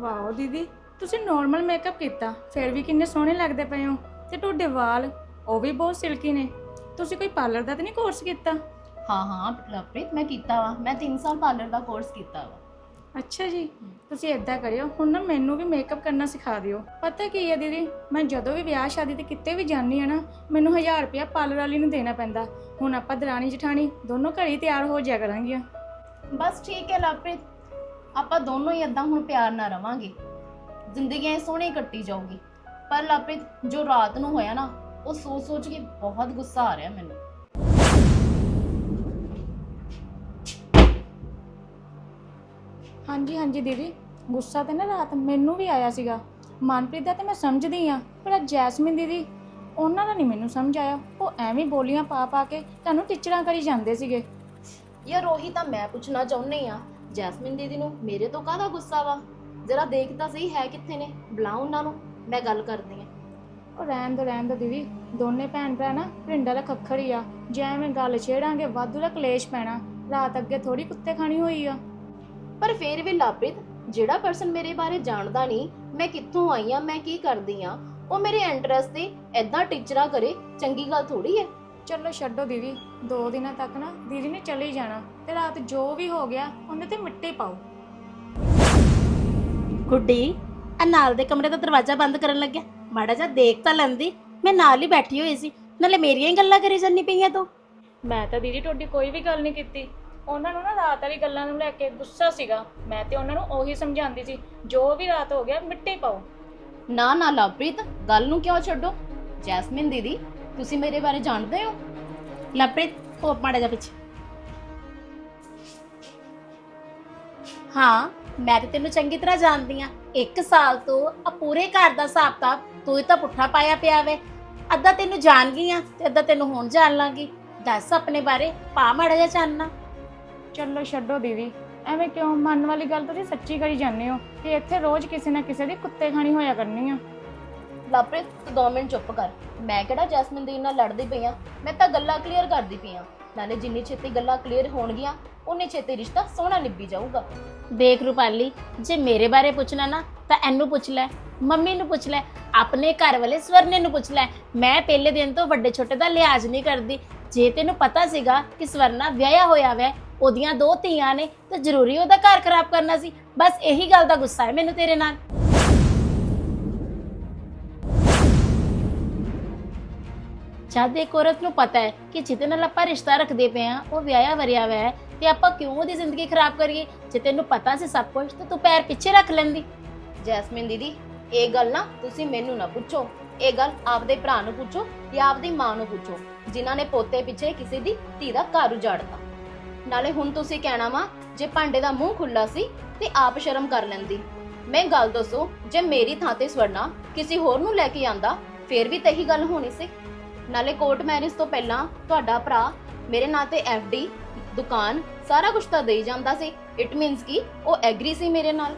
Wow ਦੀਦੀ ਤੁਸੀਂ normal makeup ਕੀਤਾ ਫਿਰ ਵੀ ਕਿੰਨੇ ਸੋਹਣੇ ਲੱਗਦੇ ਪਏ ਹੋ। ਤੇ ਤੁਹਾਡੇ ਵਾਲ ਉਹ ਵੀ ਬਹੁਤ ਸਿਲਕੀ ਨੇ। ਤੁਸੀਂ ਕੋਈ ਪਾਰਲਰ ਦਾ ਤਾਂ ਨਹੀਂ ਕੋਰਸ ਕੀਤਾ? ਹਾਂ ਹਾਂ ਲਵਪ੍ਰੀਤ ਮੈਂ ਕੀਤਾ ਵਾ। ਮੈਂ 3 ਸਾਲ ਪਾਰਲਰ ਦਾ ਕੋਰਸ ਕੀਤਾ ਵਾ। ਅੱਛਾ ਜੀ ਤੁਸੀਂ ਇਦਾਂ ਕਰਿਓ ਹੁਣ ਨਾ ਮੈਨੂੰ ਵੀ ਮੇਕਅਪ ਕਰਨਾ ਸਿਖਾ ਦਿਓ। ਪਤਾ ਕੀ ਹੈ ਦੀਦੀ ਮੈਂ ਜਦੋਂ ਵੀ ਵਿਆਹ ਸ਼ਾਦੀ ਤੇ ਕਿਤੇ ਵੀ ਜਾਂਦੀ ਆ ਨਾ ਮੈਨੂੰ 1000 ਰੁਪਇਆ ਪਾਰਲਰ ਵਾਲੀ ਨੂੰ ਦੇਣਾ ਪੈਂਦਾ। ਹੁਣ ਆਪਾਂ ਦਰਾਣੀ ਜਠਾਣੀ ਦੋਨੋਂ ਘਰ ਹੀ ਤਿਆਰ ਹੋ ਜਾਇਆ ਕਰਾਂਗੀਆਂ। ਬਸ ਠੀਕ ਹੈ ਲਵਪ੍ਰੀਤ ਆਪਾਂ ਦੋਨੋਂ ਹੀ ਇਦਾਂ ਹੁਣ ਪਿਆਰ ਨਾਲ ਰਵਾਂਗੇ। ਜ਼ਿੰਦਗੀ ਐ ਸੋਹਣੀ ਕੱਟੀ ਜਾਊਗੀ। ਪਰ ਲਵਪ੍ਰੀਤ ਜੋ ਰਾਤ ਨੂੰ ਹੋਇਆ ਨਾ ਉਹ ਸੋਚ ਸੋਚ ਕੇ ਬਹੁਤ ਗੁੱਸਾ ਆ ਰਿਹਾ ਮੈਨੂੰ। ਹਾਂਜੀ ਹਾਂਜੀ ਦੀਦੀ ਗੁੱਸਾ ਤੇ ਨਾ ਰਾਤ ਮੈਨੂੰ ਵੀ ਆਇਆ ਸੀਗਾ। ਮਨਪ੍ਰੀਤ ਦਾ ਤੇ ਮੈਂ ਸਮਝਦੀ ਆ ਪਰ ਆਹ ਜੈਸਮੀਨ ਦੀਦੀ ਉਹਨਾਂ ਦਾ ਨਹੀਂ ਮੈਨੂੰ ਸਮਝ ਆਇਆ। ਉਹ ਐਵੇਂ ਬੋਲੀਆਂ ਪਾ ਪਾ ਕੇ ਤੁਹਾਨੂੰ ਟੀਚਰਾਂ ਕਰੀ ਜਾਂਦੇ ਸੀਗੇ। ਯਾਰ ਉਹੀ ਤਾਂ ਮੈਂ ਪੁੱਛਣਾ ਚਾਹੁੰਨੀ ਆ ਜੈਸਮਿਨ ਦੀਦੀ ਨੂੰ ਮੇਰੇ ਤੋਂ ਕਾਹਦਾ ਗੁੱਸਾ ਵਾ? ਜਰਾ ਦੇਖ ਤਾਂ ਸਹੀ ਹੈ ਕਿੱਥੇ ਨੇ? ਬੁਲਾ ਉਹਨਾਂ ਨੂੰ ਮੈਂ ਗੱਲ ਕਰਦੀ ਆ ਉਹ ਰਹਿਣ ਦੋ ਰਹਿਣ ਦੋ ਦੀਦੀ। ਦੋਨੇ ਭੈਣ ਭਰਾ ਨਾ ਭਿੰਡਾ ਦਾ ਖੱਖਰ ਹੀ ਆ। ਜੇ ਐਵੇਂ ਗੱਲ ਛੇੜਾਂਗੇ ਵਾਧੂ ਦਾ ਕਲੇਸ਼ ਪੈਣਾ। ਰਾਤ ਅੱਗੇ ਥੋੜੀ ਕੁੱਤੇ ਖਾਣੀ ਹੋਈ ਆ। ਪਰ ਫੇਰ ਵੀ ਲਾਪ੍ਰਿਤ ਜਿਹੜਾ ਪਰਸਨ ਮੇਰੇ ਬਾਰੇ ਜਾਣਦਾ ਨਹੀਂ ਮੈਂ ਕਿੱਥੋਂ ਆਈ ਆ ਮੈਂ ਕੀ ਕਰਦੀ ਆ ਉਹ ਮੇਰੇ ਇੰਟਰਸਟ ਤੇ ਐਦਾਂ ਟੀਚਰਾਂ ਕਰੇ ਚੰਗੀ ਗੱਲ ਥੋੜੀ ਹੈ। ਚਲੋ ਛੱਡੋ ਦੀਦੀ ਦੋ ਦਿਨਾਂ ਤੱਕ ਨਾ ਦੀਦੀ ਨੇ ਚਲੇ ਜਾਣਾ ਤੇ ਰਾਤ ਜੋ ਵੀ ਹੋ ਗਿਆ ਉਹਦੇ ਤੇ ਮਿੱਟੀ ਪਾਓ। ਗੁੱਡੀ ਆ ਨਾਲ ਦੇ ਕਮਰੇ ਦਾ ਦਰਵਾਜ਼ਾ ਬੰਦ ਕਰਨ ਲੱਗਿਆ। ਮਾੜਾ ਜਿਹਾ ਦੇਖ ਤਾਂ ਲੈਂਦੀ ਮੈਂ ਨਾਲ ਹੀ ਬੈਠੀ ਹੋਈ ਸੀ ਨਾਲੇ ਮੇਰੀਆਂ ਹੀ ਗੱਲਾਂ ਕਰੀ ਜਾਂਦੀ ਪਈਆਂ ਤੂੰ। ਮੈਂ ਤਾਂ ਦੀਦੀ ਤੁਹਾਡੀ ਕੋਈ ਵੀ ਗੱਲ ਨਹੀਂ ਕੀਤੀ। ਉਹਨਾਂ ਨੂੰ ਨਾ ਰਾਤ ਵਾਲੀ ਗੱਲਾਂ ਨੂੰ ਲੈ ਕੇ ਗੁੱਸਾ ਸੀਗਾ। ਮੈਂ ਤੇ ਉਹਨਾਂ ਨੂੰ ਉਹੀ ਸਮਝਾਉਂਦੀ ਸੀ ਜੋ ਵੀ ਰਾਤ ਹੋ ਗਿਆ ਮਿੱਟੀ ਪਾਓ। ਨਾ ਨਾ ਲਵਪ੍ਰੀਤ ਗੱਲ ਨੂੰ ਕਿਉਂ ਛੱਡੋ? ਜੈਸਮਿਨ ਦੀਦੀ ਤੁਸੀਂ ਮੇਰੇ ਬਾਰੇ ਜਾਣਦੇ ਹੋ? ਲਪ੍ਰੀਤ ਹੋ ਮਾੜਾ ਜਿਹਾ ਪਿੱਛੇ। ਹਾਂ, ਮੈਂ ਤੇ ਤੈਨੂੰ ਚੰਗੀ ਤਰ੍ਹਾਂ ਜਾਣਦੀ ਆ ਇੱਕ ਸਾਲ ਤੋਂ ਆ ਪੂਰੇ ਘਰ ਦਾ ਹਿਸਾਬ ਤਾਂ ਤੂੰ ਹੀ ਤਾਂ ਪੁੱਠਾ ਪਾਇਆ ਪਿਆ ਵੇ। ਅੱਧਾ ਤੈਨੂੰ ਜਾਣ ਗਈ ਆ ਤੇ ਅੱਧਾ ਤੈਨੂੰ ਹੁਣ ਜਾਣ ਲਾਂਗੀ ਦੱਸ ਆਪਣੇ ਬਾਰੇ, ਪਾ ਮਾੜਾ ਜਿਹਾ ਚਾਨਣਾ। ਚਲੋ ਛੱਡੋ ਦੀਦੀ। ਐਵੇਂ ਕਿਉਂ? ਮਨ ਵਾਲੀ ਗੱਲ ਤੁਸੀਂ ਸੱਚੀ ਕਰੀ ਜਾਂਦੇ ਹੋ ਕਿ ਇੱਥੇ ਰੋਜ਼ ਕਿਸੇ ਨਾ ਕਿਸੇ ਦੀ ਕੁੱਤੇ ਖਾਣੀ ਹੋਇਆ ਕਰਨੀ ਆ। ਲਵਪ੍ਰੀਤ ਤੂੰ ਦੋ ਮਿੰਟ ਚੁੱਪ ਕਰ। ਮੈਂ ਕਿਹੜਾ ਜੈਸਮਿਨ ਦੀਦੀ ਨਾਲ ਲੜਦੀ ਪਈ ਆ? ਮੈਂ ਤਾਂ ਗੱਲਾਂ ਕਲੀਅਰ ਕਰਦੀ ਪਈ ਆ। ਨਾਲੇ ਜਿੰਨੀ ਛੇਤੀ ਗੱਲਾਂ ਕਲੀਅਰ ਹੋਣਗੀਆਂ, ਉਨੀ ਛੇਤੀ ਰਿਸ਼ਤਾ ਸੋਹਣਾ ਨਿਭੀ ਜਾਊਗਾ। ਦੇਖ ਰੂਪਾਲੀ, ਜੇ ਮੇਰੇ ਬਾਰੇ ਪੁੱਛਣਾ ਨਾ, ਤਾਂ ਇਹਨੂੰ ਪੁੱਛ ਲੈ, ਮੰਮੀ ਨੂੰ ਪੁੱਛ ਲੈ, ਆਪਣੇ ਘਰ ਵਾਲੇ ਸਵਰਨੇ ਨੂੰ ਪੁੱਛ ਲੈ। ਮੈਂ ਪਹਿਲੇ ਦਿਨ ਤੋਂ ਵੱਡੇ ਛੋਟੇ ਦਾ ਲਿਹਾਜ਼ ਨਹੀਂ ਕਰਦੀ। ਜੇ ਤੈਨੂੰ ਪਤਾ ਸੀਗਾ ਕਿ ਸਵਰਨਾ ਵਿਆਹਿਆ ਹੋਇਆ ਵੈ, ਉਹਦੀਆਂ ਦੋ ਧੀਆਂ ਨੇ, ਤਾਂ ਜ਼ਰੂਰੀ ਉਹਦਾ ਘਰ ਖਰਾਬ ਕਰਨਾ ਸੀ। ਬਸ ਇਹੀ ਗੱਲ ਦਾ ਗੁੱਸਾ ਹੈ ਮੈਨੂੰ ਤੇਰੇ ਨਾਲ। ਜਦ ਇੱਕ ਔਰਤ ਨੂੰ ਪਤਾ ਹੈ ਕਿ ਜਿਹਦੇ ਨਾਲ ਆਪਾਂ ਰਿਸ਼ਤਾ ਰੱਖਦੇ ਪਏ ਆ ਉਹ ਵਿਆਹਿਆ ਵਰਿਆ ਹੋਇਆ ਹੈ, ਤੇ ਆਪਾਂ ਕਿਉਂ ਉਹਦੀ ਜ਼ਿੰਦਗੀ ਖਰਾਬ ਕਰੀਏ? ਜੇ ਤੈਨੂੰ ਪਤਾ ਸੀ ਸਭ ਕੁਝ ਤਾਂ ਤੂੰ ਪੈਰ ਪਿੱਛੇ ਰੱਖ ਲੈਂਦੀ। ਜੈਸਮਿਨ ਦੀਦੀ, ਇਹ ਗੱਲ ਨਾ ਤੁਸੀਂ ਮੈਨੂੰ ਨਾ ਪੁੱਛੋ। ਇਹ ਗੱਲ ਆਪਦੇ ਭਰਾ ਨੂੰ ਪੁੱਛੋ ਜਾਂ ਆਪਦੀ ਮਾਂ ਨੂੰ ਪੁੱਛੋ, ਜਿਨ੍ਹਾਂ ਨੇ ਪੋਤੇ ਪਿੱਛੇ ਕਿਸੇ ਦੀ ਧੀ ਦਾ ਘਰ ਉਜਾੜਤਾ। ਨਾਲੇ ਹੁਣ ਤੁਸੀਂ ਕਹਿਣਾ ਵਾ, ਜੇ ਭਾਂਡੇ ਦਾ ਮੂੰਹ ਖੁੱਲਾ ਸੀ, ਤੇ ਆਪ ਸ਼ਰਮ ਕਰ ਲੈਂਦੀ। ਮੈਂ ਗੱਲ ਦੱਸੋ, ਜੇ ਮੇਰੀ ਥਾਂ ਤੇ ਸਵਰਨਾ ਕਿਸੇ ਹੋਰ ਨੂੰ ਲੈ ਕੇ ਆਂਦਾ, ਫੇਰ ਵੀ ਤਹੀ ਗੱਲ ਹੋਣੀ ਸੀ? ਨਾਲੇ ਕੋਰਟ ਮੈਰਿਜ ਤੋਂ ਪਹਿਲਾਂ ਤੁਹਾਡਾ ਭਰਾ ਮੇਰੇ ਨਾਂ ਤੇ ਡੀ ਦੁਕਾਨ ਸਾਰਾ ਕੁਝ ਤਾਂ ਦੇਈ ਜਾਂਦਾ ਸੀ। ਇਟ ਮੀਨਸ ਕਿ ਉਹ ਐਗਰੀ ਸੀ ਮੇਰੇ ਨਾਲ।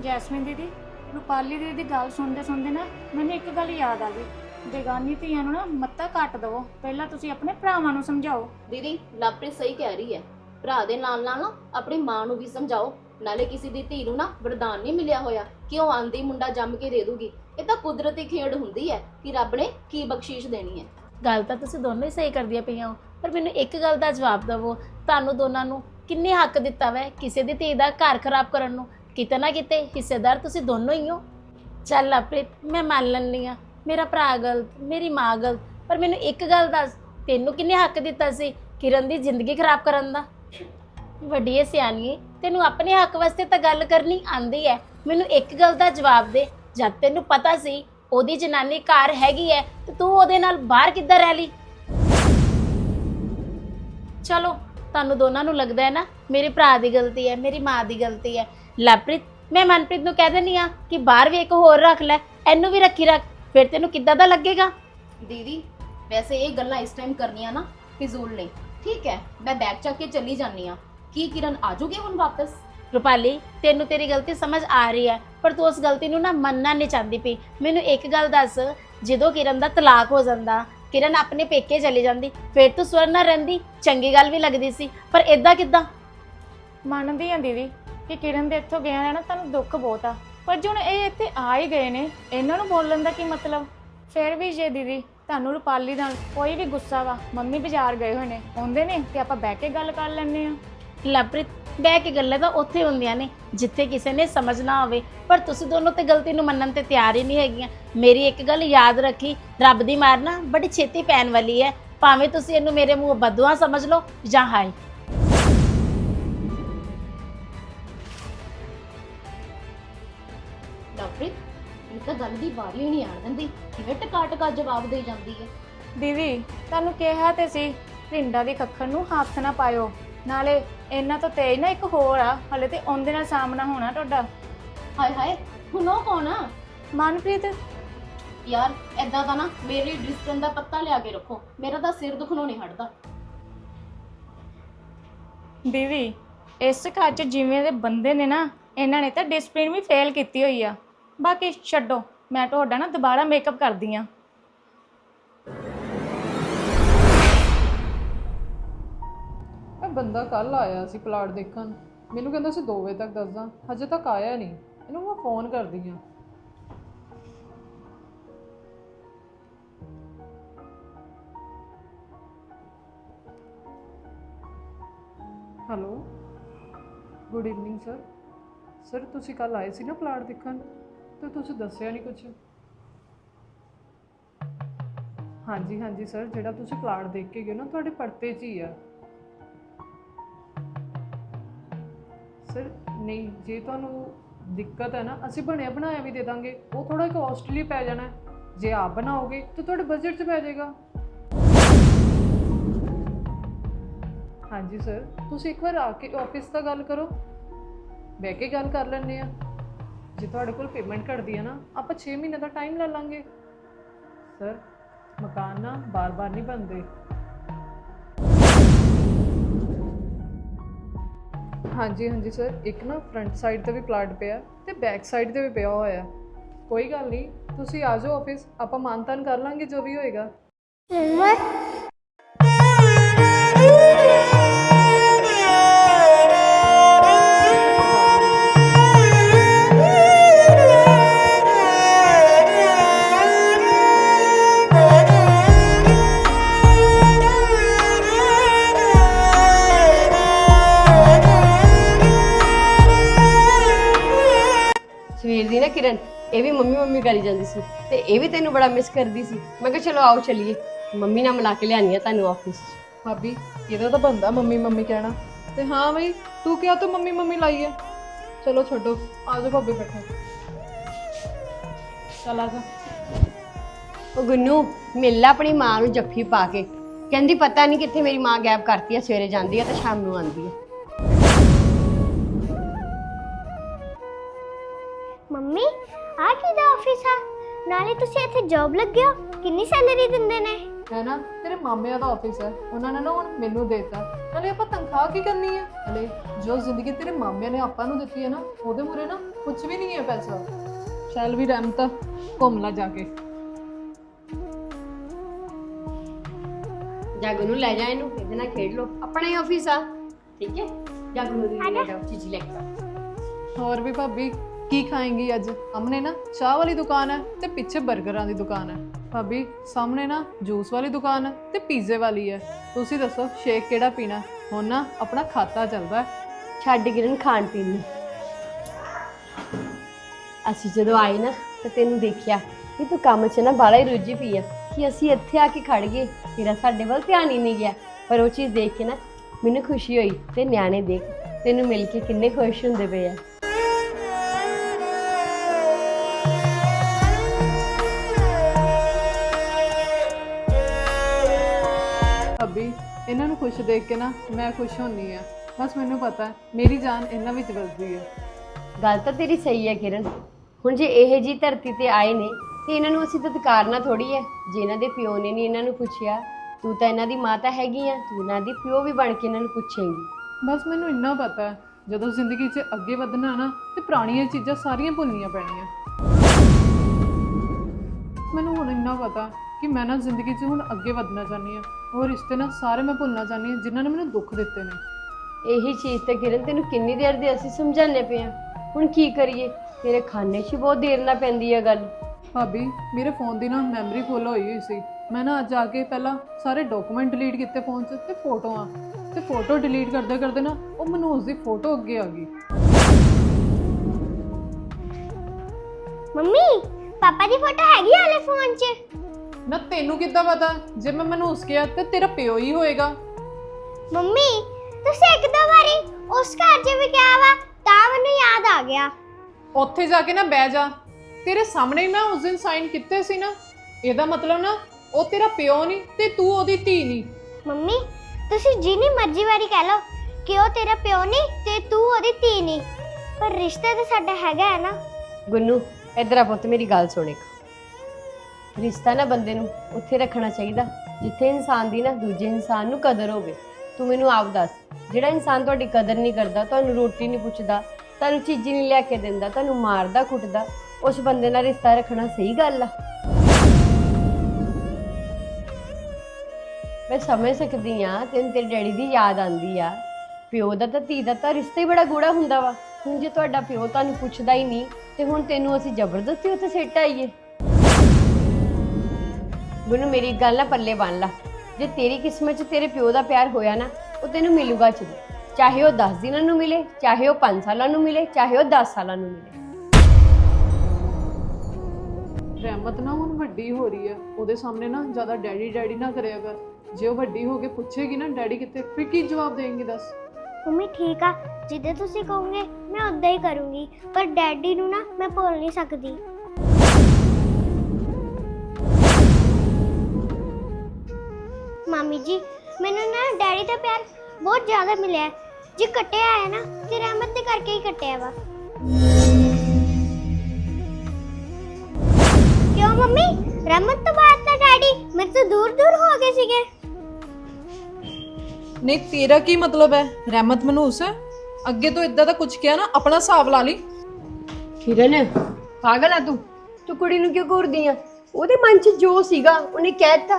ਜੈਸਮੀਨ ਦੀਦੀ ਰੂਪਾਲੀ ਦੀਦੀ ਦੀ ਗੱਲ ਸੁਣਦੇ ਸੁਣਦੇ ਨਾ ਮੈਨੂੰ ਇੱਕ ਗੱਲ ਯਾਦ ਆ ਗਈ। ਬੇਗਾਨੀ ਧੀਆਂ ਨੂੰ ਨਾ ਮੱਤਾ ਘੱਟ ਦਵੋ। ਪਹਿਲਾਂ ਤੁਸੀਂ ਆਪਣੇ ਭਰਾਵਾਂ ਨੂੰ ਸਮਝਾਓ। ਦੀਦੀ ਲਵਪ੍ਰੀਤ ਸਹੀ ਕਹਿ ਰਹੀ ਹੈ। ਭਰਾ ਦੇ ਨਾਲ ਨਾਲ ਨਾ ਆਪਣੀ ਮਾਂ ਨੂੰ ਵੀ ਸਮਝਾਓ। ਨਾਲੇ ਕਿਸੇ ਦੀ ਧੀ ਨੂੰ ਨਾ ਵਰਦਾਨ ਨਹੀਂ ਮਿਲਿਆ ਹੋਇਆ ਕਿ ਉਹ ਆਂਦੀ ਮੁੰਡਾ ਜੰਮ ਕੇ ਦੇ ਦੂਗੀ। ਇਹ ਤਾਂ ਕੁਦਰਤੀ ਖੇਡ ਹੁੰਦੀ ਹੈ ਕਿ ਰੱਬ ਨੇ ਕੀ ਬਖਸ਼ੀਸ਼ ਦੇਣੀ ਹੈ। ਗੱਲ ਤਾਂ ਤੁਸੀਂ ਦੋਨੋਂ ਹੀ ਸਹੀ ਕਰਦੀਆਂ ਪਈਆਂ ਹੋ, ਪਰ ਮੈਨੂੰ ਇੱਕ ਗੱਲ ਦਾ ਜਵਾਬ ਦਿਵੋ, ਤੁਹਾਨੂੰ ਦੋਨਾਂ ਨੂੰ ਕਿੰਨੇ ਹੱਕ ਦਿੱਤਾ ਵੈ ਕਿਸੇ ਦੀ ਧੀ ਦਾ ਘਰ ਖਰਾਬ ਕਰਨ ਨੂੰ? ਕਿਤੇ ਨਾ ਕਿਤੇ ਹਿੱਸੇਦਾਰ ਤੁਸੀਂ ਦੋਨੋਂ ਹੀ ਹੋ। ਚੱਲ ਅਪ੍ਰੀਤ, ਮੈਂ ਮੰਨ ਲੈਂਦੀ ਆ ਮੇਰਾ ਭਰਾ ਗਲਤ, ਮੇਰੀ ਮਾਂ ਗਲਤ, ਪਰ ਮੈਨੂੰ ਇੱਕ ਗੱਲ ਦੱਸ, ਤੈਨੂੰ ਕਿੰਨੇ ਹੱਕ ਦਿੱਤਾ ਸੀ ਕਿਰਨ ਦੀ ਜ਼ਿੰਦਗੀ ਖਰਾਬ ਕਰਨ ਦਾ? ਵੱਡੀ ਸਿਆਣੀ ਤੈਨੂੰ ਆਪਣੇ ਹੱਕ ਵਾਸਤੇ ਤਾਂ ਗੱਲ ਕਰਨੀ ਆਂਦੀ ਹੈ। ਮੈਨੂੰ ਇੱਕ ਗੱਲ ਦਾ ਜਵਾਬ ਦੇ ਜਦ ਤੈਨੂੰ ਪਤਾ ਸੀ ਉਹਦੀ ਜਨਾਨੀ ਘਰ ਹੈਗੀ ਹੈ ਤੇ ਤੂੰ ਉਹਦੇ ਨਾਲ ਬਾਹਰ ਕਿੱਦਾਂ ਰਹਿ ਲਈ? ਚਲੋ, ਤੁਹਾਨੂੰ ਦੋਨਾਂ ਨੂੰ ਲੱਗਦਾ ਹੈ ਨਾ, ਮੇਰੇ ਭਰਾ ਦੀ ਗਲਤੀ ਹੈ ਮੇਰੀ ਮਾਂ ਦੀ ਗਲਤੀ ਹੈ ਲਵਪ੍ਰੀਤ, ਮੈਂ ਮਨਪ੍ਰੀਤ ਨੂੰ ਕਹਿ ਦਿੰਦੀ ਆ ਕਿ ਬਾਹਰ ਵੀ ਇੱਕ ਹੋਰ ਰੱਖ ਲੈ, ਇਹਨੂੰ ਵੀ ਰੱਖੀ ਰੱਖ, ਫਿਰ ਤੈਨੂੰ ਕਿੱਦਾਂ ਦਾ ਲੱਗੇਗਾ? ਦੀਦੀ, ਵੈਸੇ ਇਹ ਗੱਲਾਂ ਇਸ ਟਾਈਮ ਕਰਨੀਆਂ ਨਾ ਫਿਜ਼ੂਲ ਨੇ। ਠੀਕ ਹੈ ਮੈਂ ਬੈਗ ਚੱਕ ਕੇ ਚੱਲੀ ਜਾਨੀ ਆ ਕੀ ਕਿਰਨ ਆਜੂਗੀ ਹੁਣ ਵਾਪਸ? ਰੁਪਾਲੀ ਤੈਨੂੰ ਤੇਰੀ ਗਲਤੀ ਸਮਝ ਆ ਰਹੀ ਹੈ ਪਰ ਤੂੰ ਉਸ ਗਲਤੀ ਨੂੰ ਨਾ ਮੰਨਣਾ ਨਹੀਂ ਚਾਹੁੰਦੀ ਪਈ। ਮੈਨੂੰ ਇੱਕ ਗੱਲ ਦੱਸ ਜਦੋਂ ਕਿਰਨ ਦਾ ਤਲਾਕ ਹੋ ਜਾਂਦਾ ਕਿਰਨ ਆਪਣੇ ਪੇਕੇ ਚਲੀ ਜਾਂਦੀ ਫਿਰ ਤੂੰ ਸਵਰ ਨਾਲ ਰਹਿੰਦੀ? ਚੰਗੀ ਗੱਲ ਵੀ ਲੱਗਦੀ ਸੀ ਪਰ ਇਦਾਂ ਕਿਦਾਂ? ਮੰਨਦੀ ਆ ਦੀਦੀ ਕਿ ਕਿਰਨ ਦੇ ਇੱਥੋਂ ਗਿਆ ਨਾ ਤੁਹਾਨੂੰ ਦੁੱਖ ਬਹੁਤ ਆ ਪਰ ਜੇ ਹੁਣ ਇਹ ਇੱਥੇ ਆ ਹੀ ਗਏ ਨੇ ਇਹਨਾਂ ਨੂੰ ਬੋਲਣ ਦਾ ਕੀ ਮਤਲਬ? ਫਿਰ ਵੀ ਜੇ ਦੀਦੀ ਤੁਹਾਨੂੰ ਰੁਪਾਲੀ ਨਾਲ ਕੋਈ ਵੀ ਗੁੱਸਾ ਵਾ ਮੰਮੀ ਬਾਜ਼ਾਰ ਗਏ ਹੋਏ ਨੇ ਆਉਂਦੇ ਨੇ ਤੇ ਆਪਾਂ ਬਹਿ ਕੇ ਗੱਲ ਕਰ ਲੈਂਦੇ ਆ। ਲਵਪ੍ਰੀਤ ਬਹਿ ਕੇ ਗੱਲਾਂ ਤਾਂ ਉੱਥੇ ਹੁੰਦੀਆਂ ਨੇ ਜਿੱਥੇ ਕਿਸੇ ਨੇ ਸਮਝਣਾ ਹੋਵੇ ਪਰ ਤੁਸੀਂ ਦੋਨੋਂ ਤੇ ਗਲਤੀ ਨੂੰ ਮੰਨਣ ਤੇ ਤਿਆਰ ਹੀ ਨਹੀਂ ਹੈਗੀਆਂ। ਮੇਰੀ ਇੱਕ ਗੱਲ ਯਾਦ ਰੱਖੀ ਰੱਬ ਦੀ ਮਾਰ ਨਾ ਬੜੀ ਛੇਤੀ ਪੈਣ ਵਾਲੀ ਹੈ। ਭਾਵੇਂ ਤੁਸੀਂ ਇਹਨੂੰ ਮੇਰੇ ਮੂੰਹ ਬਦੂਆ ਸਮਝ ਲਓ ਜਾਂ ਹਾਏ। ਲਵਪ੍ਰੀਤ ਇਹ ਤਾਂ ਗੱਲ ਦੀ ਵਾਰੀ ਹੀ ਨਹੀਂ ਆਣ ਦਿੰਦੀ। ਕਿਵੇਂ ਟਕਾ ਟਕਾ ਜਵਾਬ ਦੇ ਜਾਂਦੀ ਹੈ? ਦੀਦੀ ਤੁਹਾਨੂੰ ਕਿਹਾ ਤੇ ਸੀ ਭਿੰਡਾ ਦੀ ਖੱਖਰ ਨੂੰ ਹੱਥ ਨਾ ਪਾਇਓ। ਨਾਲੇ ਇਹਨਾਂ ਤੋਂ ਤੇਜ਼ ਨਾ ਇੱਕ ਹੋਰ ਆ ਹਲੇ ਤੇ ਉਹਦੇ ਨਾਲ ਸਾਹਮਣਾ ਹੋਣਾ ਤੁਹਾਡਾ। ਹਾਏ ਹਾਏ ਹੁਣ ਉਹ ਕੌਣ ਆ? ਮਨਪ੍ਰੀਤ। ਯਾਰ ਐਦਾਂ ਦਾ ਨਾ ਮੇਰੀ ਡਿਸਟਨ ਦਾ ਪੱਤਾ ਲਿਆ ਕੇ ਰੱਖੋ ਮੇਰਾ ਤਾਂ ਸਿਰ ਦੁਖਣੋਂ ਨਹੀਂ ਹਟਦਾ। ਦੀਦੀ ਇਸ ਘਰ 'ਚ ਜਿਵੇਂ ਦੇ ਬੰਦੇ ਨੇ ਨਾ ਇਹਨਾਂ ਨੇ ਤਾਂ ਡਿਸਪਲਿਨ ਵੀ ਫੇਲ ਕੀਤੀ ਹੋਈ ਆ। ਬਾਕੀ ਛੱਡੋ ਮੈਂ ਤੁਹਾਡਾ ਨਾ ਦੁਬਾਰਾ ਮੇਕਅਪ ਕਰਦੀ ਆ। ਬੰਦਾ ਕੱਲ ਆਇਆ ਸੀ ਪਲਾਟ ਦੇਖਣ। ਮੈਨੂੰ ਕਹਿੰਦਾ ਸੀ 2 ਵਜੇ ਤੱਕ ਦੱਸਦਾ ਹਜੇ ਤੱਕ ਆਇਆ ਨਹੀਂ। ਇਹਨੂੰ ਮੈਂ ਫੋਨ ਕਰਦੀ ਆ। Hello? Good evening, sir. Sir, ਤੁਸੀਂ ਕੱਲ ਆਏ ਸੀ ਨਾ ਪਲਾਟ ਦੇਖਣ? ਤੇ ਤੁਸੀਂ ਦੱਸਿਆ ਨਹੀਂ ਕੁਝ ਹਾਂਜੀ ਹਾਂਜੀ, ਸਰ। ਜਿਹੜਾ ਤੁਸੀਂ ਪਲਾਟ ਦੇਖ ਕੇ ਗਏ ਹੋ ਨਾ, ਤੁਹਾਡੇ ਪਰਤੇ 'ਚ ਹੀ ਆ। ਸਰ, ਨਹੀਂ, ਜੇ ਤੁਹਾਨੂੰ ਦਿੱਕਤ ਹੈ ਨਾ, ਅਸੀਂ ਬਣਿਆ ਬਣਾਇਆ ਵੀ ਦੇ ਦਾਂਗੇ। ਉਹ ਥੋੜਾ ਕੋਸਟਲੀ ਪੈ ਜਾਣਾ ਹੈ। ਜੇ ਆਪ ਬਣਾਓਗੇ, ਤਾਂ ਤੁਹਾਡੇ ਬਜਟ 'ਚ ਪੈ ਜਾਏਗਾ। ਹਾਂਜੀ, ਸਰ। ਤੁਸੀਂ ਇੱਕ ਵਾਰ ਆ ਕੇ ਆਫਿਸ ਤਾਂ ਗੱਲ ਕਰੋ। ਬਹਿ ਕੇ ਗੱਲ ਕਰ ਲੈਂਦੇ ਆ ਜੇ ਤੁਹਾਡੇ ਕੋਲ ਪੇਮੈਂਟ ਘਟਦੀ ਹੈ ਨਾ, ਆਪਾਂ 6 ਮਹੀਨੇ ਦਾ ਟਾਈਮ ਲੈ ਲਾਂਗੇ। ਸਰ, ਮਕਾਨ ਨਾ ਬਾਰ-ਬਾਰ ਨਹੀਂ ਬਣਦੇ। ਹਾਂਜੀ ਹਾਂਜੀ ਸਰ। ਇੱਕ ਨਾ ਫਰੰਟ ਸਾਈਡ ਤੇ ਵੀ ਪਲਾਟ ਪਿਆ ਤੇ ਬੈਕ ਸਾਈਡ ਤੇ ਵੀ ਪਿਆ ਹੋਇਆ ਕੋਈ ਗੱਲ ਨਹੀਂ, ਤੁਸੀਂ ਆ ਜਾਓ ਆਫਿਸ ਆਪਾਂ ਮਾਨਤਾਨ ਕਰ ਲਾਂਗੇ ਜੋ ਵੀ ਹੋਏਗਾ। ਸਵੇਰ ਇਹ ਵੀ ਮੰਮੀ ਮੰਮੀ ਕਰੀ ਜਾਂਦੀ ਸੀ ਤੇ ਇਹ ਵੀ ਤੈਨੂੰ ਬੜਾ ਮਿਸ ਕਰਦੀ ਸੀ। ਮੈਂ ਕਿਹਾ ਚਲੋ ਆਓ ਚੱਲੀਏ। ਮੰਮੀ ਨਾਲ ਮਿਲਾ ਕੇ ਲਿਆਨੀ ਆ ਤੁਹਾਨੂੰ ਆਫਿਸ ਭਾਬੀ ਇਹਦਾ ਤਾਂ ਬੰਦਾ ਮੰਮੀ ਮੰਮੀ ਕਹਿਣਾ। ਤੇ ਹਾਂ ਬਈ ਤੂੰ ਕਿਹਾ ਤੂੰ ਮੰਮੀ ਮੰਮੀ ਲਾਈ ਹੈ ਚਲੋ ਛੱਡੋ ਆ ਜਾਓ ਭਾਬੀ ਬੈਠੋ। ਚਲ ਆ ਜਾ। ਉਹ ਗੁੰਨੂ ਮਿਲ ਲਾ ਆਪਣੀ ਮਾਂ ਨੂੰ ਜੱਫੀ ਪਾ ਕੇ। ਕਹਿੰਦੀ ਪਤਾ ਨਹੀਂ ਕਿੱਥੇ ਮੇਰੀ ਮਾਂ ਗੈਪ ਕਰਤੀ ਆ ਸਵੇਰੇ ਜਾਂਦੀ ਆ ਤੇ ਸ਼ਾਮ ਨੂੰ ਆਉਂਦੀ ਆ। ਨਾਲੇ ਤੁਸੀਂ ਇੱਥੇ ਜੌਬ ਲੱਗੇ ਹੋ? ਕਿੰਨੀ ਸੈਲਰੀ ਦਿੰਦੇ ਨੇ? ਹੈ ਨਾ ਤੇਰੇ ਮਾਮਿਆਂ ਦਾ ਆਫਿਸ ਹੈ ਉਹਨਾਂ ਨੇ ਨਾ ਹੁਣ ਮੈਨੂੰ ਦੇਤਾ। ਨਾਲੇ ਆਪਾਂ ਤਨਖਾਹ ਕੀ ਕਰਨੀ ਹੈ ਹਲੇ ਜੋ ਜ਼ਿੰਦਗੀ ਤੇਰੇ ਮਾਮਿਆਂ ਨੇ ਆਪਾਂ ਨੂੰ ਦਿੱਤੀ ਹੈ ਨਾ ਉਹਦੇ ਮੂਰੇ ਨਾ ਕੁਝ ਵੀ ਨਹੀਂ ਹੈ ਪੈਸਾ। ਚੱਲ ਵੀ ਰਹਿਮਤ ਘੁੰਮ ਲਾ ਜਾ ਕੇ। ਜਾ ਗੁੰਨੂ ਲੈ ਜਾ ਇਹਨੂੰ ਇਹਦੇ ਨਾਲ ਖੇਡ ਲੋ ਆਪਣਾ ਹੀ ਆਫਿਸ ਆ। ਠੀਕ ਹੈ? ਜਾ ਗੁੰਨੂ ਦੀ ਲੈ ਜਾਓ ਚੀਚੀ ਲੈ ਕੇ। ਹੋਰ ਵੀ ਭਾਬੀ ਕੀ ਖਾਏਂਗੀ ਅੱਜ? ਸਾਹਮਣੇ ਨਾ ਚਾਹ ਵਾਲੀ ਦੁਕਾਨ ਹੈ ਤੇ ਪਿੱਛੇ 버ਗਰਾਂ ਦੀ ਦੁਕਾਨ ਹੈ। ਭਾਬੀ, ਸਾਹਮਣੇ ਨਾ ਜੂਸ ਵਾਲੀ ਦੁਕਾਨ ਹੈ ਤੇ ਪੀਜ਼ੇ ਵਾਲੀ ਹੈ। ਤੁਸੀਂ ਦੱਸੋ ਸ਼ੇਕ ਕਿਹੜਾ ਪੀਣਾ? ਹੁਣ ਨਾ ਆਪਣਾ ਖਾਤਾ ਚੱਲਦਾ ਹੈ। ਛੱਡ ਕਿਰਨ ਖਾਣ ਪੀਣ ਨੂੰ। ਅਸੀਂ ਜਦੋਂ ਆਏ ਨਾ, ਤਾਂ ਤੈਨੂੰ ਦੇਖਿਆ ਕਿ ਤੂੰ ਕੰਮ 'ਚ ਨਾ ਬਾਹਲਾ ਹੀ ਰੁੱਝੀ ਪਈ ਆ, ਕਿ ਅਸੀਂ ਇੱਥੇ ਆ ਕੇ ਖੜ ਗਏ, ਤੇਰਾ ਸਾਡੇ ਵੱਲ ਧਿਆਨ ਹੀ ਨਹੀਂ ਗਿਆ। ਪਰ ਉਹ ਚੀਜ਼ ਦੇਖ ਕੇ ਨਾ ਮੈਨੂੰ ਖੁਸ਼ੀ ਹੋਈ ਤੇ ਨਿਆਣੇ ਦੇਖ, ਤੈਨੂੰ ਮਿਲ ਕੇ ਕਿੰਨੇ ਖੁਸ਼ ਹੁੰਦੇ ਪਏ ਆ। ਖੁਸ਼ ਦੇਖ ਕੇ ਨਾ ਮੈਂ ਖੁਸ਼ ਹੁੰਨੀ ਆ। ਬਸ ਮੈਨੂੰ ਪਤਾ ਹੈ, ਮੇਰੀ ਜਾਨ ਇਹਨਾਂ ਵਿੱਚ ਵਸਦੀ ਹੈ ਗੱਲ ਤਾਂ ਤੇਰੀ ਸਹੀ ਹੈ ਕਿਰਨ। ਹੁਣ ਜੇ ਇਹ ਜੀ ਧਰਤੀ ਤੇ ਆਏ ਨੇ ਤੇ ਇਹਨਾਂ ਨੂੰ ਅਸੀਂ ਤਤਕਾਰਨਾ ਥੋੜੀ ਹੈ ਜੇ ਇਹਨਾਂ ਦੇ ਪਿਓ ਨੇ ਨਹੀਂ ਇਹਨਾਂ ਨੂੰ ਪੁੱਛਿਆ ਤੂੰ ਤਾਂ ਇਹਨਾਂ ਦੀ ਮਾਤਾ ਹੈਗੀ ਆ ਤੂੰ ਇਹਨਾਂ ਦੀ ਪਿਓ ਵੀ ਬਣ ਕੇ ਇਹਨਾਂ ਨੂੰ ਪੁੱਛੇਂਗੀ। ਬਸ ਮੈਨੂੰ ਇੰਨਾ ਪਤਾ ਹੈ ਜਦੋਂ ਜ਼ਿੰਦਗੀ 'ਚ ਅੱਗੇ ਵਧਣਾ ਨਾ ਤੇ ਪੁਰਾਣੀਆਂ ਚੀਜ਼ਾਂ ਸਾਰੀਆਂ ਭੁੱਲਣੀਆਂ ਪੈਣੀਆਂ। ਮੈਨੂੰ ਹੁਣ ਇੰਨਾ ਪਤਾ ਕਿ ਮੈਂ ਨਾ ਜ਼ਿੰਦਗੀ 'ਚ ਹੁਣ ਅੱਗੇ ਵਧਣਾ ਚਾਹੁੰਦੀ ਹਾਂ। ਉਹ ਰਿਸ਼ਤੇ ਨਾ ਸਾਰੇ ਮੈਂ ਭੁੱਲਣਾ ਚਾਹੁੰਦੀ ਹਾਂ ਜਿਨ੍ਹਾਂ ਨੇ ਮੈਨੂੰ ਦੁੱਖ ਦਿੱਤੇ ਨੇ। ਇਹੀ ਚੀਜ਼ ਤੇ ਕਿਰਨ ਤੈਨੂੰ ਕਿੰਨੀ ਦੇਰ ਦੇ ਅਸੀਂ ਸਮਝਾਉਂਦੇ ਪਏ ਆ ਹੁਣ ਕੀ ਕਰੀਏ? ਤੇਰੇ ਖਾਨੇ 'ਚ ਬਹੁਤ ਦੇਰ ਨਾਲ ਪੈਂਦੀ ਹੈ ਗੱਲ। ਭਾਬੀ ਮੇਰੇ ਫੋਨ ਦੀ ਨਾ ਮੈਮਰੀ ਫੁੱਲ ਹੋਈ ਹੋਈ ਸੀ। ਮੈਂ ਨਾ ਅੱਜ ਆ ਕੇ ਪਹਿਲਾਂ ਸਾਰੇ ਡਾਕੂਮੈਂਟ ਡਿਲੀਟ ਕੀਤੇ ਫੋਨ 'ਚ ਤੇ ਫੋਟੋਆਂ ਤੇ ਫੋਟੋ ਡਿਲੀਟ ਕਰਦੇ ਕਰਦੇ ਨਾ ਉਹ ਮਨੋਜ ਦੀ ਫੋਟੋ ਅੱਗੇ ਆ ਗਈ। ਮੰਮੀ ਪਾਪਾ ਦੀ ਫੋਟੋ ਹੈਗੀ ਹਾਲੇ ਫੋਨ 'ਚ? ਨਾ ਤੈਨੂੰ ਕਿੱਦਾਂ ਪਤਾ? ਜੇ ਮੈਂ ਮਨੋਜ ਕਿਹਾ ਤੇ ਤੇਰਾ ਪਿਓ ਹੀ ਹੋਏਗਾ। ਮੰਮੀ ਤੁਸੀਂ ਇੱਕ ਦੋ ਵਾਰੀ ਉਸ ਘਰ 'ਚ ਵੀ ਕਿਹਾ ਵਾ ਤਾਂ ਮੈਨੂੰ ਯਾਦ ਆ ਗਿਆ। ਉੱਥੇ ਜਾ ਕੇ ਨਾ ਬਹਿ ਜਾ। ਤੇਰੇ ਸਾਹਮਣੇ ਹੀ ਮੈਂ ਉਸ ਦਿਨ ਸਾਈਨ ਕੀਤੇ ਸੀ ਨਾ। ਇਹਦਾ ਮਤਲਬ ਨਾ ਉਹ ਤੇਰਾ ਪਿਓ ਨਹੀਂ ਤੇ ਤੂੰ ਉਹਦੀ ਧੀ ਨਹੀਂ। ਮੰਮੀ ਤੁਸੀਂ ਜਿੰਨੀ ਮਰਜ਼ੀ ਵਾਰੀ ਕਹਿ ਲਓ ਕਿ ਉਹ ਤੇਰਾ ਪਿਓ ਨਹੀਂ ਤੇ ਤੂੰ ਉਹਦੀ ਧੀ ਨਹੀਂ। ਪਰ ਰਿਸ਼ਤਾ ਤਾਂ ਸਾਡਾ ਹੈਗਾ ਹੈ ਨਾ। ਗੁੰਨੂ ਇਧਰ ਆ ਪੁੱਤ ਮੇਰੀ ਗੱਲ ਸੁਣ ਇੱਕ। ਰਿਸ਼ਤਾ ਨਾ ਬੰਦੇ ਨੂੰ ਉੱਥੇ ਰੱਖਣਾ ਚਾਹੀਦਾ, ਜਿੱਥੇ ਇਨਸਾਨ ਦੀ ਨਾ ਦੂਜੇ ਇਨਸਾਨ ਨੂੰ ਕਦਰ ਹੋਵੇ। ਤੂੰ ਮੈਨੂੰ ਆਪ ਦੱਸ, ਜਿਹੜਾ ਇਨਸਾਨ ਤੁਹਾਡੀ ਕਦਰ ਨਹੀਂ ਕਰਦਾ, ਤੁਹਾਨੂੰ ਰੋਟੀ ਨਹੀਂ ਪੁੱਛਦਾ, ਤੁਹਾਨੂੰ ਚੀਜ਼ੀ ਨਹੀਂ ਲੈ ਕੇ ਦਿੰਦਾ, ਤੁਹਾਨੂੰ ਮਾਰਦਾ, ਕੁੱਟਦਾ, ਉਸ ਬੰਦੇ ਨਾਲ ਰਿਸ਼ਤਾ ਰੱਖਣਾ ਸਹੀ ਗੱਲ ਆ? ਮੈਂ ਸਮਝ ਸਕਦੀ ਆ ਤੈਨੂੰ ਤੇਰੇ ਡੈਡੀ ਦੀ ਯਾਦ ਆਂਦੀ ਆ। ਪਿਓ ਦਾ ਤਾਂ ਧੀ ਦਾ ਤਾਂ ਰਿਸ਼ਤਾ ਹੀ ਬੜਾ ਗੂੜਾ ਹੁੰਦਾ ਵਾ। ਹੁਣ ਜੇ ਤੁਹਾਡਾ ਪਿਓ ਤੁਹਾਨੂੰ ਪੁੱਛਦਾ ਹੀ ਨਹੀਂ, ਤੇ ਹੁਣ ਤੈਨੂੰ ਅਸੀਂ ਜ਼ਬਰਦਸਤੀ ਉੱਥੇ ਸਿੱਟ ਆਈਏ। ਮੈਨੂੰ ਮੇਰੀ ਗੱਲ ਨਾ ਪੱਲੇ ਬੰਨ ਲਾ। ਜੇ ਤੇਰੀ ਕਿਸਮਤ 'ਚ ਤੇਰੇ ਪਿਓ ਦਾ ਪਿਆਰ ਹੋਇਆ ਨਾ ਉਹ ਤੈਨੂੰ ਮਿਲੂਗਾ ਜ਼ਰੂਰ ਚਾਹੇ ਉਹ 10 ਦਿਨਾਂ ਨੂੰ ਮਿਲੇ ਚਾਹੇ ਉਹ 5 ਸਾਲਾਂ ਨੂੰ ਮਿਲੇ ਚਾਹੇ ਉਹ 10 ਸਾਲਾਂ ਨੂੰ ਮਿਲੇ। ਰਹਿਮਤ ਨਾ ਹੁਣ ਵੱਡੀ ਹੋ ਰਹੀ ਹੈ ਉਹਦੇ ਸਾਹਮਣੇ ਨਾ ਜ਼ਿਆਦਾ ਡੈਡੀ ਡੈਡੀ ਨਾ ਕਰਿਆ ਕਰ। ਜੇ ਉਹ ਵੱਡੀ ਹੋ ਕੇ ਪੁੱਛੇਗੀ ਨਾ ਡੈਡੀ ਕਿੱਥੇ ਫਿਰ ਕੀ ਜਵਾਬ ਦੇਂਗੇ ਦੱਸ? ਮੰਮੀ ਠੀਕ ਆ ਜਿੱਦਾਂ ਤੁਸੀਂ ਕਹੋਗੇ ਮੈਂ ਉਦਾਂ ਹੀ ਕਰੂੰਗੀ। ਪਰ ਡੈਡੀ ਨੂੰ ਨਾ ਮੈਂ ਭੁੱਲ ਨਹੀਂ ਸਕਦੀ। ਮਾਮੀ ਜੀ। ਮੈਨੂੰ ਨਾ ਡੈਡੀ ਦਾ ਪਿਆਰ ਬਹੁਤ ਜ਼ਿਆਦਾ ਮਿਲਿਆ ਹੈ। ਜੇ ਕੱਟਿਆ ਹੈ ਨਾ ਤੇ ਰਹਿਮਤ ਦੇ ਕਰਕੇ ਹੀ ਕੱਟਿਆ ਵਾ। ਕਿਉਂ ਮੰਮੀ? ਰਹਿਮਤ ਤੋਂ ਬਾਅਦ ਤਾਂ ਡੈਡੀ ਮੇਰੇ ਤੋਂ ਦੂਰ ਦੂਰ ਹੋ ਗਏ ਸੀਗੇ। ਨਹੀਂ ਤੇਰਾ ਕੀ ਮਤਲਬ ਹੈ? ਰਹਿਮਤ ਮਨੂਸ ਅੱਗੇ ਤੋਂ ਇਦਾਂ ਦਾ ਕੁਝ ਕਿਹਾ ਨਾ ਆਪਣਾ ਹਿਸਾਬ ਲਾ ਲਈ। ਕਿਰਨ ਪਾਗਲ ਆ ਤੂੰ। ਤੂੰ ਕੁੜੀ ਨੂੰ ਕਿਉਂ ਘੂਰਦੀ ਆ? ਉਹਦੇ ਮਨ 'ਚ ਜੋ ਸੀਗਾ ਉਹਨੇ ਕਹਿਤਾ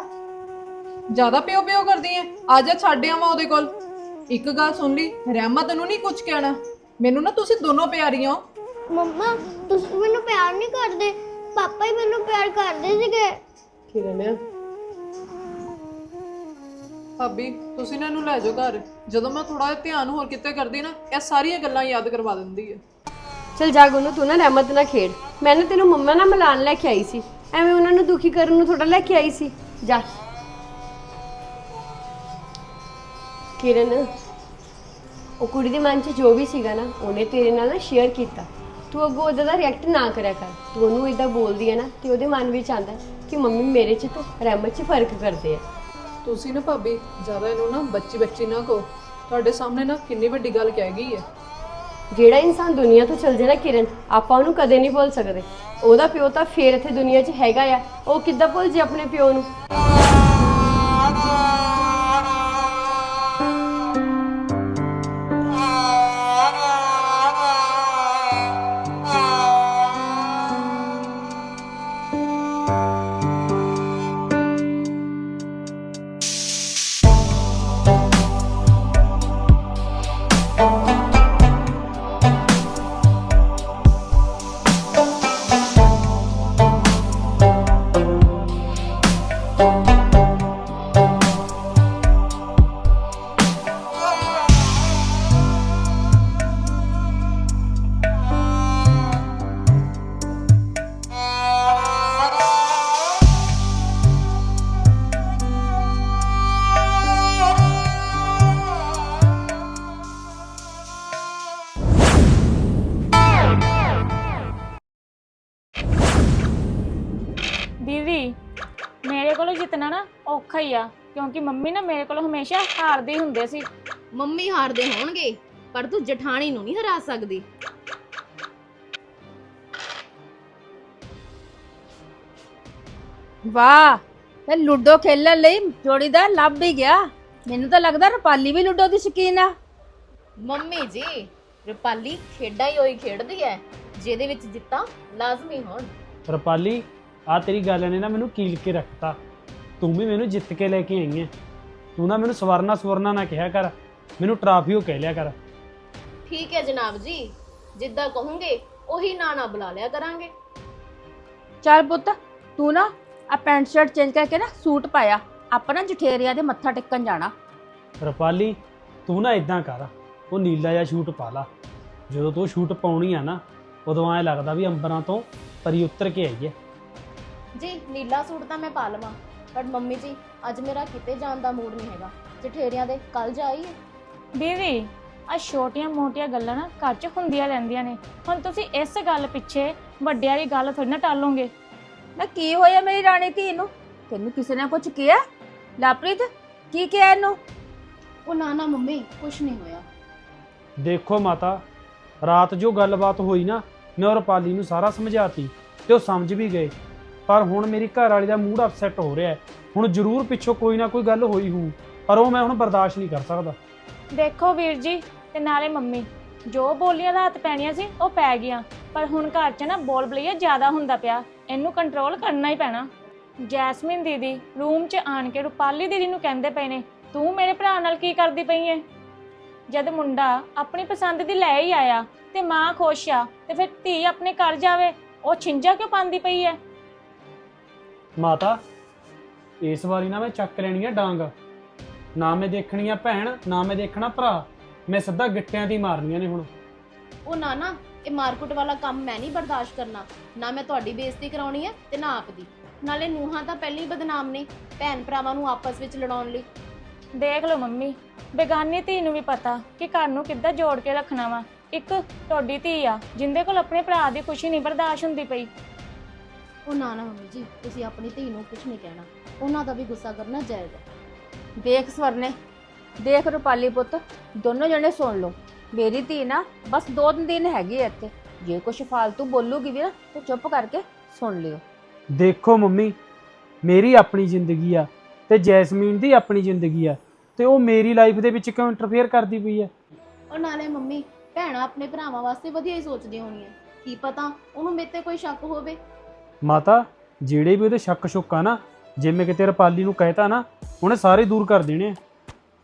ਜ਼ਿਆਦਾ ਪਿਓ ਪਿਓ ਕਰਦੀ ਐ। ਆ ਜਾ ਛੱਡ ਆਵਾਂ ਉਹਦੇ ਕੋਲ। ਇੱਕ ਗੱਲ ਸੁਣ ਲਈ ਰਹਿਮਤ ਨੂੰ ਨਹੀਂ ਕੁਝ ਕਹਿਣਾ। ਮੈਨੂੰ ਨਾ ਤੁਸੀਂ ਦੋਨੋਂ ਪਿਆਰੀਆਂ ਹੋ। ਮੰਮਾ ਤੁਸੀਂ ਮੈਨੂੰ ਪਿਆਰ ਨਹੀਂ ਕਰਦੇ। ਪਾਪਾ ਹੀ ਮੈਨੂੰ ਪਿਆਰ ਕਰਦੇ ਸੀਗੇ। ਕਿਰਨ ਭਾਬੀ ਤੁਸੀਂ ਨਾ ਇਹਨੂੰ ਲੈ ਜਾਓ ਘਰ। ਜਦੋਂ ਮੈਂ ਥੋੜਾ ਜਿਹਾ ਧਿਆਨ ਹੋਰ ਕਿਤੇ ਕਰਦੀ ਨਾ ਇਹ ਸਾਰੀਆਂ ਗੱਲਾਂ ਯਾਦ ਕਰਵਾ ਦਿੰਦੀ ਹੈ ਚਲ ਜਾ ਗੁੰਨੂ ਤੂੰ ਨਾ ਰਹਿਮਤ ਨਾ ਖੇਡ। ਮੈਂ ਨਾ ਤੈਨੂੰ ਮੰਮਾ ਨਾਲ ਮਿਲਾਨ ਲੈ ਕੇ ਆਈ ਸੀ। ਐਵੇਂ ਉਹਨਾਂ ਨੂੰ ਦੁਖੀ ਕਰਨ ਨੂੰ ਥੋੜਾ ਲੈ ਕੇ ਆਈ ਸੀ। ਜਾ। ਕਿਰਨ ਉਹ ਕੁੜੀ ਦੇ ਮਨ 'ਚ ਜੋ ਵੀ ਸੀਗਾ ਨਾ ਉਹਨੇ ਤੇਰੇ ਨਾਲ ਨਾ ਸ਼ੇਅਰ ਕੀਤਾ। ਤੂੰ ਅੱਗੋਂ ਉਹਦਾ ਦਾ ਰਿਐਕਟ ਨਾ ਕਰਿਆ ਕਰ। ਤੂੰ ਉਹਨੂੰ ਇਦਾਂ ਬੋਲਦੀ ਹੈ ਨਾ ਤੇ ਉਹਦੇ ਮਨ ਵਿੱਚ ਆਂਦਾ ਕਿ ਮੰਮੀ ਮੇਰੇ 'ਚ ਤੇ ਰਹਿਮਤ 'ਚ ਫ਼ਰਕ ਕਰਦੇ ਆ। ਤੁਸੀਂ ਨਾ ਭਾਬੀ ਜ਼ਿਆਦਾ ਇਹਨੂੰ ਨਾ ਬੱਚੀ ਬੱਚੀ ਨਾ ਕਹੋ। ਤੁਹਾਡੇ ਸਾਹਮਣੇ ਨਾ ਕਿੰਨੀ ਵੱਡੀ ਗੱਲ ਕਹਿ ਗਈ ਹੈ। ਜਿਹੜਾ ਇਨਸਾਨ ਦੁਨੀਆ ਤੋਂ ਚਲ ਜਾਏ ਨਾ ਕਿਰਨ ਆਪਾਂ ਉਹਨੂੰ ਕਦੇ ਨਹੀਂ ਭੁੱਲ ਸਕਦੇ। ਉਹਦਾ ਪਿਓ ਤਾਂ ਫੇਰ ਇੱਥੇ ਦੁਨੀਆ 'ਚ ਹੈਗਾ ਆ। ਉਹ ਕਿੱਦਾਂ ਭੁੱਲ ਜੇ ਆਪਣੇ ਪਿਓ ਨੂੰ? ਹੀ ਆ ਕਿਉਂਕਿ ਮੰਮੀ ਨਾ ਮੇਰੇ ਕੋਲੋਂ ਹਮੇਸ਼ਾ ਹਾਰਦੇ ਹੁੰਦੇ ਸੀ। ਮੰਮੀ ਹਾਰਦੇ ਹੋਣਗੇ ਪਰ ਤੂੰ ਜਠਾਣੀ ਨੂੰ ਨਹੀਂ ਹਰਾ ਸਕਦੀ। ਵਾਹ ਤੇ ਲੁੱਡੋ ਖੇਲਣ ਲਈ ਜੋੜੀਦਾਰ ਲੱਭ ਹੀ ਗਿਆ। ਮੈਨੂੰ ਤਾਂ ਲੱਗਦਾ ਰੁਪਾਲੀ ਵੀ ਲੁੱਡੋ ਦੀ ਸ਼ਕੀਨ ਆ। ਮੰਮੀ ਜੀ ਰੁਪਾਲੀ ਖੇਡਾਂ ਹੀ ਹੋਈ ਖੇਡਦੀ ਹੈ ਜਿਹਦੇ ਵਿੱਚ ਜਿੱਤਾਂ ਲਾਜ਼ਮੀ ਹੋਣ। ਰਪਾਲੀ ਆ ਤੇਰੀ ਗੱਲ ਨੇ ਨਾ ਮੈਨੂੰ ਕੀਲ ਕੇ ਰੱਖਤਾ। ਤੂੰ ਵੀ ਮੈਨੂੰ ਜਿੱਤ ਕੇ ਲੈ ਕੇ ਆਈ ਹੈ ਤੂੰ ਨਾ ਮੈਨੂੰ ਸਵਰਨਾ ਸਵਰਨਾ ਨਾ ਕਿਹਾ ਕਰ। ਮੈਨੂੰ ਟਰਾਫੀਓ ਕਹਿ ਲਿਆ ਕਰ। ਠੀਕ ਹੈ ਜਨਾਬ ਜੀ। ਜਿੱਦਾਂ ਕਹੋਗੇ ਉਹੀ ਨਾਂ ਨਾ ਬੁਲਾ ਲਿਆ ਕਰਾਂਗੇ। ਚੱਲ ਪੁੱਤ ਤੂੰ ਨਾ ਆ ਪੈਂਟ ਸ਼ਰਟ ਚੇਂਜ ਕਰਕੇ ਨਾ ਸੂਟ ਪਾਇਆ। ਆਪਾਂ ਨਾ ਜਠੇਰਿਆਂ ਦੇ ਮੱਥਾ ਟੇਕਣ ਜਾਣਾ। ਰੁਪਾਲੀ ਤੂੰ ਨਾ ਇਦਾਂ ਕਰ। ਉਹ ਨੀਲਾ ਜਿਹਾ ਸ਼ੂਟ ਪਾ ਲਾ। ਜਦੋਂ ਤੂੰ ਸ਼ੂਟ ਪਾਉਣੀ ਆ ਨਾ ਉਦੋਂ ਐ ਲੱਗਦਾ ਵੀ ਅੰਬਰਾਂ ਤੋਂ ਪਰੀ ਉਤਰ ਕੇ ਆਈ ਹੈ ਜੀ ਨੀਲਾ ਸੂਟ ਤਾਂ ਮੈਂ ਪਾ ਲਵਾਂ। ਪਰ ਮੰਮੀ ਜੀ ਅੱਜ ਮੇਰਾ ਕਿਤੇ ਜਾਣ ਦਾ ਮੂਡ ਨਹੀਂ ਹੈਗਾ। ਜਠੇਰਿਆਂ ਦੇ ਕੱਲ ਜਾਈਏ ਦੀਦੀ ਆ ਛੋਟੀਆਂ ਮੋਟੀਆਂ ਗੱਲਾਂ ਨਾ ਘਰ 'ਚ ਹੁੰਦੀਆਂ ਰਹਿੰਦੀਆਂ ਨੇ। ਹੁਣ ਤੁਸੀਂ ਇਸ ਗੱਲ ਪਿੱਛੇ ਵੱਡਿਆਂ ਦੀ ਗੱਲ ਥੋੜੀ ਨਾ ਟਾਲੋਗੇ। ਨਾ ਕੀ ਹੋਇਆ ਮੇਰੀ ਰਾਣੀ ਧੀ ਨੂੰ? ਤੈਨੂੰ ਕਿਸੇ ਨੇ ਕੁਝ ਕਿਹਾ? ਲਾਪ੍ਰੀਤ ਕੀ ਕਿਹਾ ਇਹਨੂੰ? ਉਹ ਨਾ ਨਾ ਮੰਮੀ ਕੁਛ ਨਹੀਂ ਹੋਇਆ। ਦੇਖੋ ਮਾਤਾ ਰਾਤ ਜੋ ਗੱਲਬਾਤ ਹੋਈ ਨਾ ਮੈਂ ਉਹ ਰੁਪਾਲੀ ਨੂੰ ਸਾਰਾ ਸਮਝਾਤੀ ਤੇ ਉਹ ਸਮਝ ਵੀ ਗਏ। ਪਰ ਹੁਣ ਮੇਰੀ ਘਰ ਵਾਲੀ ਦਾ ਮੂਡ ਅਪਸੈਟ ਹੋ ਰਿਹਾ ਹੈ। ਹੁਣ ਜ਼ਰੂਰ ਪਿੱਛੋਂ ਕੋਈ ਨਾ ਕੋਈ ਗੱਲ ਹੋਈ ਹੋਊ, ਪਰ ਉਹ ਮੈਂ ਹੁਣ ਬਰਦਾਸ਼ਤ ਨਹੀਂ ਕਰ ਸਕਦਾ। ਦੇਖੋ ਵੀਰ ਜੀ ਤੇ ਨਾਲੇ ਮੰਮੀ, ਜੋ ਬੋਲੀਆਂ ਰਾਤ ਪੈਣੀਆਂ ਸੀ, ਉਹ ਪੈ ਗਈਆਂ। ਪਰ ਹੁਣ ਘਰ 'ਚ ਨਾ ਬੋਲ ਬਲਈਆ ਜ਼ਿਆਦਾ ਹੁੰਦਾ ਪਿਆ, ਇਹਨੂੰ ਕੰਟਰੋਲ ਕਰਨਾ ਹੀ ਪੈਣਾ। ਜੈਸਮਿਨ ਦੀਦੀ ਰੂਮ 'ਚ ਆਣ ਕੇ ਰੁਪਾਲੀ ਦੀਦੀ ਨੂੰ ਕਹਿੰਦੇ ਪਏ ਨੇ, ਤੂੰ ਮੇਰੇ ਭਰਾ ਨਾਲ ਕੀ ਕਰਦੀ ਪਈ ਏ ਜਦ ਮੁੰਡਾ ਆਪਣੀ ਪਸੰਦ ਦੀ ਲੈ ਹੀ ਆਇਆ ਤੇ ਮਾਂ ਖੁਸ਼ ਆ ਤੇ ਫਿਰ ਧੀ ਆਪਣੇ ਘਰ ਜਾਵੇ, ਉਹ ਛਿੰਜਾ ਕਿਉਂ ਪਾਉਂਦੀ ਪਈ ਏ ਮਾਤਾ ਇਸ ਵਾਰੀ ਨਾ ਮੈਂ ਚੱਕ ਲੈਣੀ ਆ ਡਾਂਗ। ਨਾ ਮੈਂ ਦੇਖਣੀ ਆ ਭੈਣ ਨਾ ਮੈਂ ਦੇਖਣਾ ਭਰਾ। ਮੈਂ ਸਿੱਧਾ ਗਿੱਟਿਆਂ ਦੀ ਮਾਰਨੀਆਂ ਨੇ ਹੁਣ। ਉਹ ਨਾ ਨਾ ਇਹ ਮਾਰਕੁੱਟ ਵਾਲਾ ਕੰਮ ਮੈਂ ਨਹੀਂ ਬਰਦਾਸ਼ਤ ਕਰਨਾ। ਨਾ ਮੈਂ ਤੁਹਾਡੀ ਬੇਇੱਜ਼ਤੀ ਕਰਾਉਣੀ ਹੈ ਤੇ ਨਾ ਆਪ ਦੀ ਨਾਲੇ ਨੂੰਹਾਂ ਤਾਂ ਪਹਿਲਾਂ ਹੀ ਬਦਨਾਮ ਨੇ ਭੈਣ ਭਰਾਵਾਂ ਨੂੰ ਆਪਸ ਵਿੱਚ ਲੜਾਉਣ ਲਈ। ਦੇਖ ਲਓ ਮੰਮੀ ਬੇਗਾਨੀ ਧੀ ਨੂੰ ਵੀ ਪਤਾ ਕਿ ਘਰ ਨੂੰ ਕਿੱਦਾਂ ਜੋੜ ਕੇ ਰੱਖਣਾ ਵਾ। ਇੱਕ ਤੁਹਾਡੀ ਧੀ ਆ ਜਿੰਦੇ ਕੋਲ ਆਪਣੇ ਭਰਾ ਦੀ ਖੁਸ਼ੀ ਨਹੀਂ ਬਰਦਾਸ਼ਤ ਹੁੰਦੀ ਪਈ। ਉਹ ਨਾ ਨਾ ਮੰਮੀ ਜੀ ਤੁਸੀਂ ਆਪਣੀ ਧੀ ਨੂੰ ਕੁਝ ਨਹੀਂ ਕਹਿਣਾ। ਉਹਨਾਂ ਦਾ ਵੀ ਗੁੱਸਾ ਕਰਨਾ ਜਾਇਜ਼ ਹੈ ਦੇਖ ਸਵਰਨੇ ਦੇਖ ਰੂਪਾਲੀ ਪੁੱਤ ਦੋਨੋਂ ਜਣੇ ਸੁਣ ਲਓ। ਮੇਰੀ ਧੀ ਨਾ ਬਸ ਦੋ ਤਿੰਨ ਦਿਨ ਹੈਗੀ ਹੈ ਇੱਥੇ। ਜੇ ਕੁਛ ਫਾਲਤੂ ਬੋਲੂਗੀ ਵੀ ਨਾ ਤੇ ਚੁੱਪ ਕਰਕੇ ਸੁਣ ਲਿਓ। ਦੇਖੋ ਮੰਮੀ ਮੇਰੀ ਆਪਣੀ ਜ਼ਿੰਦਗੀ ਆ ਤੇ ਜੈਸਮੀਨ ਦੀ ਆਪਣੀ ਜ਼ਿੰਦਗੀ ਆ ਤੇ ਉਹ ਮੇਰੀ ਲਾਈਫ ਦੇ ਵਿੱਚ ਕਿਉਂ ਇੰਟਰਫੇਅਰ ਕਰਦੀ ਪਈ ਹੈ ਉਹ ਨਾਲੇ ਮੰਮੀ ਭੈਣਾਂ ਆਪਣੇ ਭਰਾਵਾਂ ਵਾਸਤੇ ਵਧੀਆ ਹੀ ਸੋਚਦੀਆਂ ਹੋਣੀਆਂ। ਕੀ ਪਤਾ ਉਹਨੂੰ ਮੇਰੇ ਤੇ ਕੋਈ ਸ਼ੱਕ ਹੋਵੇ। ਮਾਤਾ ਜਿਹੜੇ ਵੀ ਉਹਦੇ ਸ਼ੱਕ ਸ਼ੁੱਕ ਆ ਨਾ ਜੇ ਮੈਂ ਕਿਤੇ ਰਪਾਲੀ ਨੂੰ ਕਹਿਤਾ ਨਾ ਉਹਨੇ ਸਾਰੇ ਦੂਰ ਕਰ ਦੇਣੇ ਆ।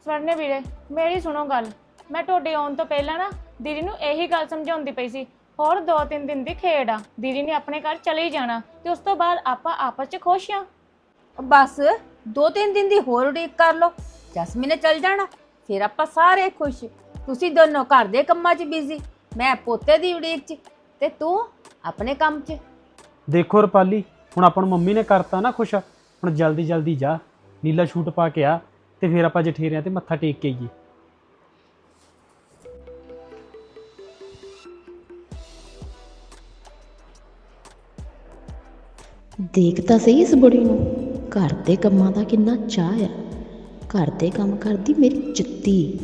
ਸਵਰਨੇ ਵੀਰੇ ਮੇਰੀ ਸੁਣੋ ਗੱਲ। ਮੈਂ ਤੁਹਾਡੇ ਆਉਣ ਤੋਂ ਪਹਿਲਾਂ ਨਾ ਦੀਦੀ ਨੂੰ ਇਹੀ ਗੱਲ ਸਮਝਾਉਂਦੀ ਪਈ ਸੀ। ਹੋਰ ਦੋ ਤਿੰਨ ਦਿਨ ਦੀ ਖੇਡ ਆ ਦੀਦੀ ਨੇ ਆਪਣੇ ਘਰ ਚਲੇ ਹੀ ਜਾਣਾ ਤੇ ਉਸ ਤੋਂ ਬਾਅਦ ਆਪਾਂ ਆਪਸ 'ਚ ਖੁਸ਼ ਆ। ਬਸ ਦੋ ਤਿੰਨ ਦਿਨ ਦੀ ਹੋਰ ਉਡੀਕ ਕਰ ਲਓ। ਜਸਮੀ ਨੇ ਚੱਲ ਜਾਣਾ ਫਿਰ ਆਪਾਂ ਸਾਰੇ ਖੁਸ਼। ਤੁਸੀਂ ਦੋਨੋਂ ਘਰ ਦੇ ਕੰਮਾਂ 'ਚ ਬਿਜ਼ੀ ਮੈਂ ਪੋਤੇ ਦੀ ਉਡੀਕ 'ਚ ਤੇ ਤੂੰ ਆਪਣੇ ਕੰਮ 'ਚ। ਦੇਖੋ ਰਪਾਲੀ, ਹੁਣ ਆਪਾਂ ਨੂੰ ਮੰਮੀ ਨੇ ਕਰਤਾ ਨਾ ਖੁਸ਼, ਹੁਣ ਜਲਦੀ ਜਲਦੀ ਜਾ, ਨੀਲਾ ਸ਼ੂਟ ਪਾ ਕੇ ਆ ਤੇ ਫਿਰ ਆਪਾਂ ਜਠੇਰਿਆਂ ਤੇ ਮੱਥਾ ਟੇਕ ਕੇ ਆਈਏ। ਦੇਖ ਤਾਂ ਸਹੀ ਇਸ ਬੁੜੀ ਨੂੰ, ਘਰ ਦੇ ਕੰਮਾਂ ਦਾ ਕਿੰਨਾ ਚਾਹ ਆ। ਘਰ ਦੇ ਕੰਮ ਕਰਦੀ ਮੇਰੀ ਜੁੱਤੀ।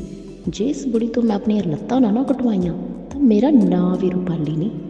ਜੇ ਇਸ ਬੁੜੀ ਤੋਂ ਮੈਂ ਆਪਣੀਆਂ ਲੱਤਾਂ ਨਾ ਨਾ ਕਟਵਾਈਆਂ, ਤਾਂ ਮੇਰਾ ਨਾਂ ਵੀ ਰੂਪਾਲੀ ਨਹੀਂ।